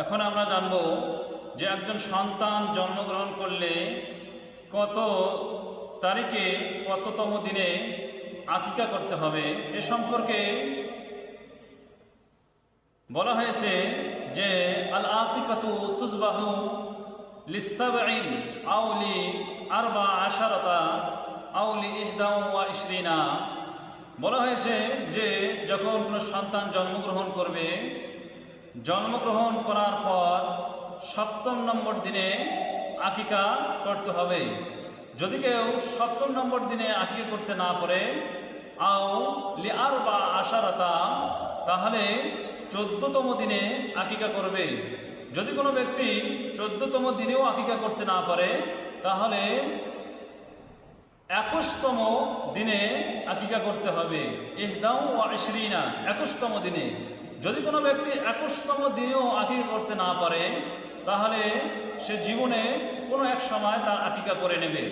এখন আমরা জানব যে একজন সন্তান জন্মগ্রহণ করলে কত তারিখে কততম দিনে আকিকা করতে হবে এ সম্পর্কে বলা হয়েছে যে আল আকিকাতু তুজবাহু লিসাবাইন আউলি আরবা আশারতা আউলি ইহদাউ ওয়া ইশরিনা। বলা হয়েছে যে যখন কোনো সন্তান জন্মগ্রহণ করবে জন্মগ্রহণ করার পর সপ্তম নম্বর দিনে আকিকা করতে হবে। যদি কেউ সপ্তম নম্বর দিনে আকিকা করতে না পারে, আও লি আর বা আশারাতা, তাহলে চোদ্দতম দিনে আকিকা করবে। যদি কোনো ব্যক্তি চোদ্দতম দিনেও আকিকা করতে না পারে, তাহলে একুশতম দিনে আকিকা করতে হবে। ইহদাউ ওয়া ইশরিনা একুশতম দিনে। যদি কোনো ব্যক্তি একুশতম দিনেও আকিকা করতে না পারে, তাহলে সে জীবনে কোনো এক সময় তার আকিকা করে নেবে।